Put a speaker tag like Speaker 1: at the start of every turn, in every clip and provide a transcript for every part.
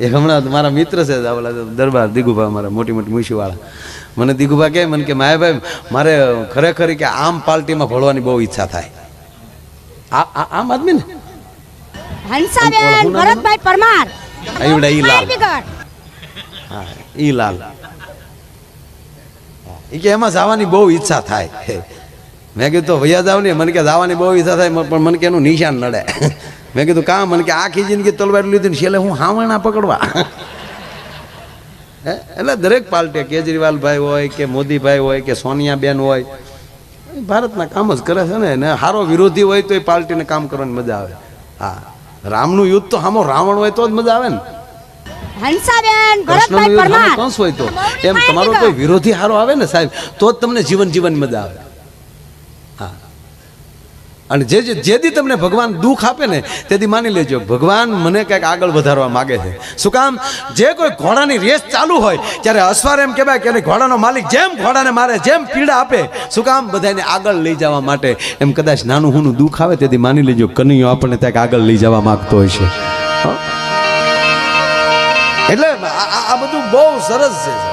Speaker 1: એ હમણાં મારા મિત્ર છે ઓલા દરબાર દિગુભા મારા મોટી મોટી મુશીવાળા. મને દિગુભા કહે મને કે માયાભાઈ મારે ખરેખર કે આમ પાર્ટીમાં ભળવાની બહુ ઈચ્છા થાય. આ આ- આમ આદમી ને?
Speaker 2: હંસાબેન ભરતભાઈ પરમાર.
Speaker 1: આવડા ઈ લાલ. હા ઈ લાલ. એ કે એમાં જવાની બહુ ઈચ્છા થાય. મેં કીધું તો ભૈયા જાવ ને મને કે જવાની બહુ ઈચ્છા થાય પણ મને કે એનું નિશાન નડે. મેં કીધું કામ મને કે આખી જિંદગી તલવાર લીધી ને છેલ્લે હું હાવણા પકડવા. હે? એટલે દરેક પાર્ટી કેજરીવાલભાઈ હોય કે મોદીભાઈ હોય કે સોનિયાબેન હોય. ભારતના કામ જ કરે છે ને. ને સારો વિરોધી હોય તો એ પાર્ટીને કામ કરવાની મજા આવે. હા. રામનું યુદ્ધ તો હામો રાવણ હોય તો જ મજા આવે ને.
Speaker 2: હંસાબેન ભરતભાઈ પરમાર.
Speaker 1: કંસ હોય તો? એમ તમારો કોઈ વિરોધી હારો આવે ને સાહેબ તો જ તમને જીવન જીવન મજા આવે. અને જે જે જેથી તમને ભગવાન દુઃખ આપે ને તેથી માની લેજો, ભગવાન મને કંઈક આગળ વધારવા માગે છે. શું કામ? જે કોઈ ઘોડાની રેસ ચાલુ હોય, ત્યારે અસવાર એમ કહેવાય કે ઘોડાનો માલિક જેમ ઘોડાને મારે, જેમ પીડા આપે, શું કામ? બધાને આગળ લઈ જવા માટે એમ કદાચ નાનું હુનું દુઃખ આવે, તેથી માની લેજો, કનૈયો આપણને ત્યાં આગળ લઈ જવા માગતો હોય છે. એટલે આ બધું બહુ સરસ છે.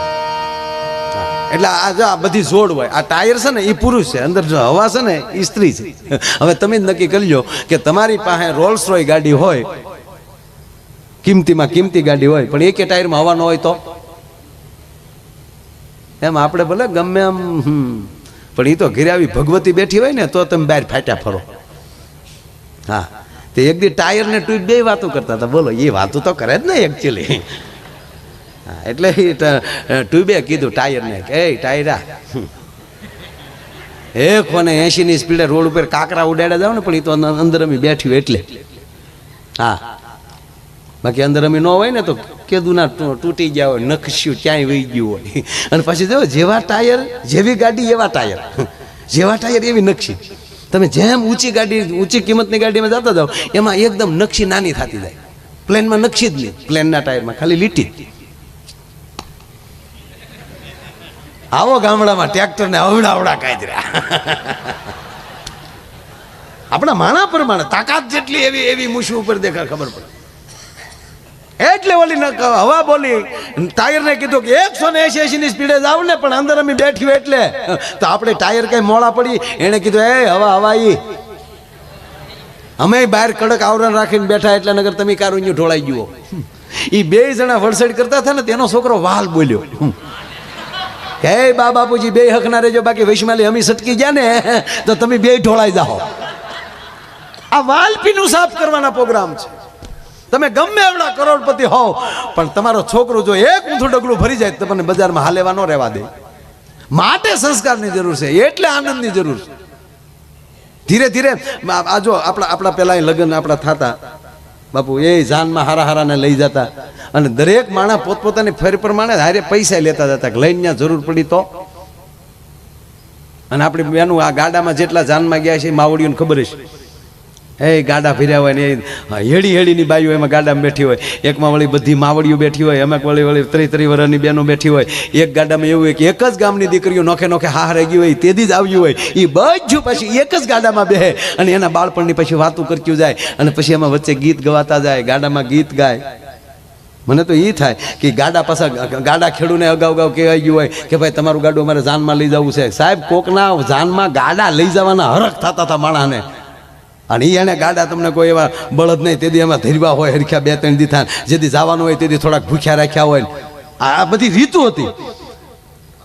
Speaker 1: એટલે આ જો આ બધી જોડ હોય, આ ટાયર છે ને એ પુરુષ છે, અંદર જો હવા છે ને એ સ્ત્રી છે. હવે તમે જ નક્કી કરી લો કે તમારી પાસે રોલ્સ રોય ગાડી હોય, કિંમતીમાં કિંમતી ગાડી હોય, પણ એકે ટાયરમાં હવા ન હોય તો? એમ આપણે ભલે ગમે એમ પણ એ તો ઘરે આવી ભગવતી બેઠી હોય ને તો તમે બહાર ફાટ્યા ફરો. હા, તે એક દી ટાયર ને ટ્યુબ બે વાતો કરતા હતા, બોલો એ વાતો તો કરે જ ને એકચ્યુઅલી એટલે એ ટ્યુબે કીધું ટાયરને કે, એ ટાયરા. એક કોને એસીની સ્પીડે રોડ ઉપર કાકરા ઉડાડ્યા જાવ ને પણ એ તો અંદર અમે બેઠ્યું એટલે. હા. બાકી અંદર અમે ન હોય ને તો કેદુના ના તૂટી ગયા હોય, નખશ્યું, ક્યાંય વહી ગયું હોય. અને પછી જો, જેવા ટાયર, જેવી ગાડી, એવા ટાયર. જેવા ટાયર, એવી નકશી. તમે જેમ ઊંચી ગાડી, ઊંચી કિંમતની ગાડીમાં જતા જાઓ, એમાં એકદમ નકશી નાની થતી જાય. પ્લેનમાં નકશી જ નહીં. પ્લેનના ટાયરમાં ખાલી લીટી જ. આવો ગામડામાં ટ્રેક્ટરને અવડા અવડા કાઢ્યા આપણા માણા પ્રમાણે તાકાત જેટલી એવી એવી મૂછું ઉપર દેખા ખબર પડે. એટલે ઓલી હવા બોલી, ટાયરને કીધું કે એકસો ને એસી એસી ની સ્પીડે જાવ ને, પણ અંદર અમે બેઠ્યું એટલે. તો આપણે ટાયર કઈ મોડા પડી એણે કીધું, એ, હવા હવા ઈ અમે બહાર કડક આવરણ રાખીને બેઠા એટલે નગર તમે કારું ઢોળાઈ ગયો. એ બે જણા વરસાદ કરતા હતા ને તેનો છોકરો વાલ બોલ્યો. કે "એ બા બાપુજી બે હક ના રહેજો, બાકી વૈશ્માલી અમી સટકી ગયા ને, તો તમે બે ઢોળાઈ જાઓ. આ વાલપીનું સાફ કરવાના પ્રોગ્રામ છે. તમે ગમે એવડા કરોડપતિ હોવ, પણ તમારો છોકરો જો એક ઊંધું ડગલું ભરી જાય તમને બજારમાં હાલેવા ન રહેવા દે. માટે સંસ્કારની જરૂર છે, એટલે આનંદની જરૂર છે. ધીરે ધીરે, આ જો આપણા આપણા પહેલાં લગ્ન આપણા થતા. બાપુ, એ જાનમાં હારા હારાને લઈ જતા. અને દરેક માણસ પોતપોતાની ફેર પ્રમાણે હારે પૈસા લેતા જતા લઈને ત્યાં જરૂર પડી તો. અને આપણી બેનું આ ગાડામાં જેટલા જાનમાં ગયા છે માવડીઓને ખબર છે એ ગાડા ફેર્યા હોય ને હેડી હેડીની બાઈઓ એમાં ગાડામાં બેઠી હોય. એકમાં વળી બધી માવડીઓ બેઠી હોય, એમાં વળી વળી ત્રી ત્રી વર્ષની બહેનો બેઠી હોય. એક ગાડામાં એવું હોય કે એક જ ગામની દીકરીઓ નોખે નોખે હા રહી હોય તેથી જ આવ્યું હોય. એ બધું પછી એક જ ગાડામાં બેહે અને એના બાળપણની પછી વાતું કરતું જાય અને પછી એમાં વચ્ચે ગીત ગવાતા જાય, ગાડામાં ગીત ગાય. મને તો એ થાય કે ગાડા પાછા ગાડા ખેડૂને અગાઉ અગાઉ કહેવાય ગયું હોય કે ભાઈ તમારું ગાડું અમારે જાનમાં લઈ જવું છે. સાહેબ, કોકના જાનમાં ગાડા લઈ જવાના હરખ થતા હતા માણસને. અને એને ગાડા તમને કોઈ એવા બળદ નહીં, તેથી એમાં ધીરવા હોય, હરખ્યા બે ત્રણ દીથા જેથી જવાનું હોય તેથી થોડાક ભૂખ્યા રાખ્યા હોય. આ બધી રીતુ હતી.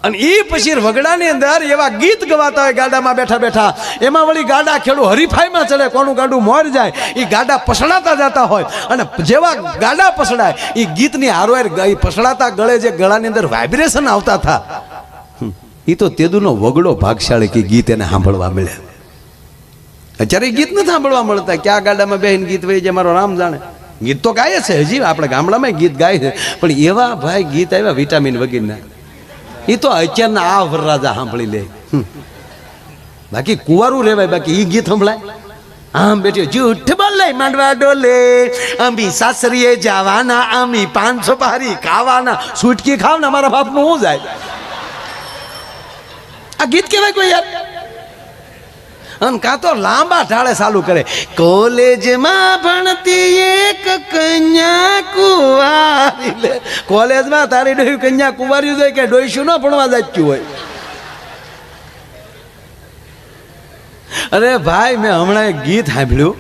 Speaker 1: અને એ પછી વગડાની અંદર એવા ગીત ગવાતા હોય ગાડામાં બેઠા બેઠા. એમાં વળી ગાડા ખેડૂ હરીફાઈમાં ચડે કોનું ગાડું મોર જાય. એ ગાડા પસડાતા જતા હોય. અને જેવા ગાડા પસડાય એ ગીતની હારોહાર પસડાતા ગળે જે ગળાની અંદર વાઇબ્રેશન આવતા હતા. એ તો તેદુનો વગડો ભાગશાળી કે ગીત એને સાંભળવા મળે અત્યારે ગીત નથી સાંભળવા મળતા. ક્યાં ગાડામાં બેહીને ગીત વહી જાય, મારો રામ જાણે. ગીત તો ગાય છે હજી, આપણે ગામડામાં ગીત ગાય છે. પણ એવા ભાઈ ગીત આવ્યા વિટામિન વગેરેના. એ તો અત્યારના આ વરરાજા સાંભળી લે. બાકી કુંવારું રહેવાય બાકી એ ગીત સંભળાય. આમ બેઠ્યો જૂઠ બોલે, માંડવા ડોલે. અમી સાસરીએ જવાના અમી પાંચસો પારી ખાવાના. સુટકી ખાવ ને મારા બાપનું શું જાય? આ ગીત કહેવાય કોઈ યાર? આમ કાં તો લાંબા ઢાળે ચાલુ કરે. કોલેજમાં ભણતી એક કન્યા કુંવારી લે. કોલેજમાં તારી ડોહી કન્યા કુવારી હોય કે ડોઈશું ન ભણવા જાચ્યું હોય? અરે ભાઈ, મેં હમણાં એક ગીત સાંભળ્યું.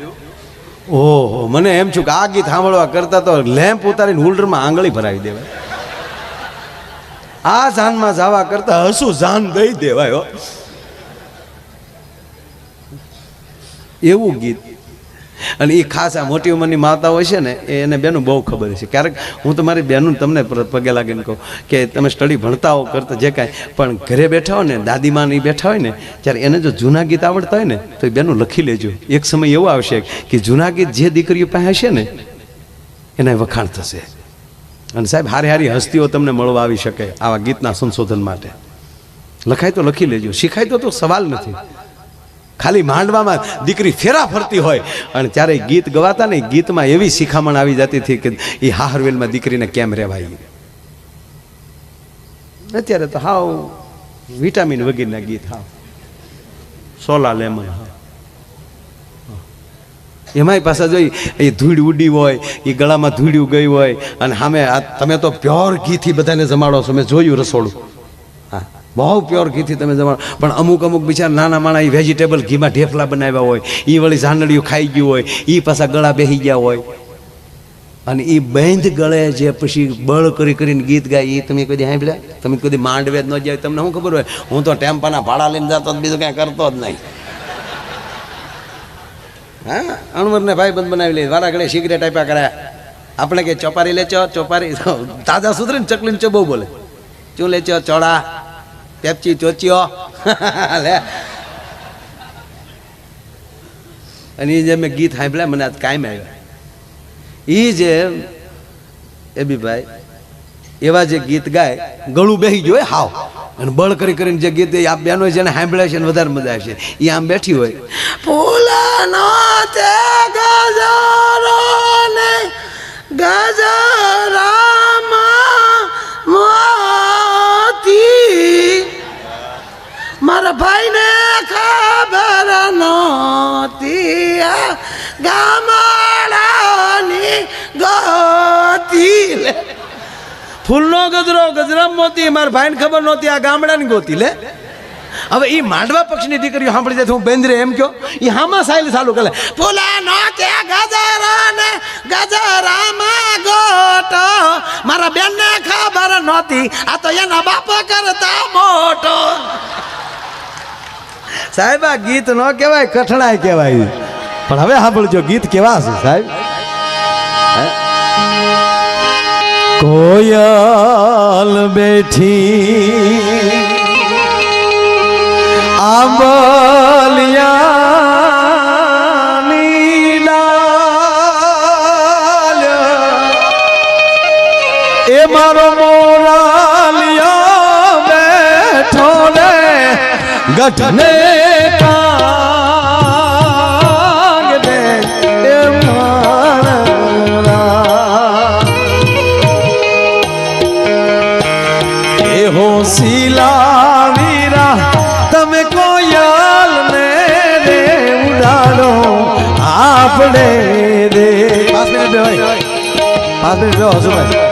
Speaker 1: ઓહો, મને એમ છું કે આ ગીત સાંભળવા કરતા તો લેમ્પ ઉતારીને હોલ્ડરમાં આંગળી ભરાવી દેવાય. આ જાનમાં જવા કરતા હસું જાન દઈ દેવાય હો. એવું ગીત. અને એ ખાસ આ મોટી ઉંમરની માતાઓ છે ને એને બેનું બહુ ખબર છે. ક્યારેક હું તમારી બેનું તમને પગે લાગીને કહું કે તમે સ્ટડી ભણતા હો કરતા જે કાંઈ, પણ ઘરે બેઠા હોય ને દાદીમાં એ બેઠા હોય ને, ત્યારે એને જો જૂના ગીત આવડતા હોય ને, તો એ બેનું લખી લેજો. એક સમય એવો આવશે કે જૂના ગીત જે દીકરીઓ પાસે હશે ને એને વખાણ થશે. અને સાહેબ, હારી હારી હસ્તીઓ તમને મળવા આવી શકે આવા ગીતના સંશોધન માટે. લખાય તો લખી લેજો. શીખાય તો તો સવાલ નથી. ખાલી માંડવામાં દીકરી ફેરા ફરતી હોય. અને ત્યારે ગીત ગવાતા ને ગીતમાં એવી શિખામણ આવી જતી હતી કે એ હાહરવેલમાં દીકરીને કેમ રહેવાય અત્યારે તો હાવ વિટામિન વગેરેના ગીત હાવ. સોલા લેમન એમાંય પાછા જોઈ એ ધૂળ ઉડી હોય એ ગળામાં ધૂળ્યું ગઈ હોય, અને સામે તમે તો પ્યોર ઘીથી બધાને જમાડો છો, મેં જોયું રસોડું. હા બહુ પ્યોર ઘીથી તમે જમાડો પણ અમુક અમુક બિચારા નાના માણા એ વેજીટેબલ ઘીમાં ઢેફલા બનાવ્યા હોય એ વળી જાનડીયું ખાઈ ગયું હોય એ પાછા ગળા બેસી ગયા હોય. અને એ બેંધ ગળે જે પછી બળ કરી કરીને ગીત ગાય એ તમે કદી સાંભળ્યા? તમે કદી માંડવે જ ન જાય તમને શું ખબર હોય? હું તો ટેમ્પાના ભાડા લઈને જતો બીજું કાંઈ કરતો જ નહીં. હા? અણવરને ભાઈ બંધ બનાવી લે વારા ઘડે સિગરેટ આપ્યા કરે. આપણે કે ચોપારી લે ચો ચોપારી તાજા સુધરીને ચકલીને ચો બહુ બોલે. ચું લે ચો ચોળા પેપચી ચોચીઓ લે. અને એ જે મેં ગીત સાંભળ્યા, મને આજ કાયમ આવ્યા. એ જે, એ બી ભાઈ, એવા જે ગીત ગાય, ગળું બેસી ગયું હાવ. અને બળ કરી કરીને જે ગીત આ બેનો જેને સાંભળ્યા છે ને વધારે મજા આવશે. એ આમ બેઠી હોય. ફૂલનો તે ભાઈને ખબર નહોતી ગામડાની ગોતી લે. ફૂલનો ગજરો, ગજરામ મોતી, મારા ભાઈને ખબર નહોતી આ ગામડાની ગોતી લે. હવે એ માંડવા પક્ષની દીકરીઓ સાંભળી જાય તો હું બેન્દ્રે એમ કયો એ હામાં સાયલ ચાલુ કરે. ફૂલાનો કે ગજરો ને ગજરામાં ગોટો મારા બેનને ખબર નહોતી, આ તો એના બાપા કરતા મોટો. સાહેબ, આ ગીત ન કહેવાય કઠણાય કહેવાય. પણ હવે સાંભળજો, ગીત કેવા છે સાહેબ? કોયલ બેઠી આંબલિયા મારો મારો ગઢને શીલા વીરા તમે કોયલ ને રે ઉડાડો આપણે રે પાંચ મિનિટ બે ભાઈ પાંચ મિનિટ બે હજુ ભાઈ.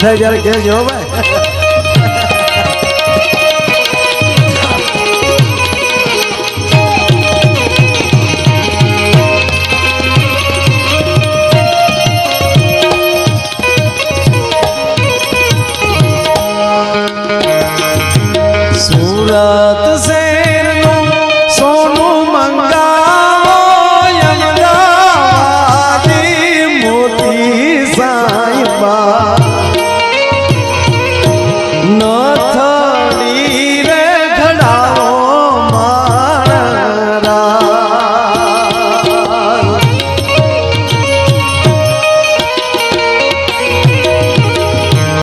Speaker 1: થાય ત્યારે કહેજો હો ભાઈ.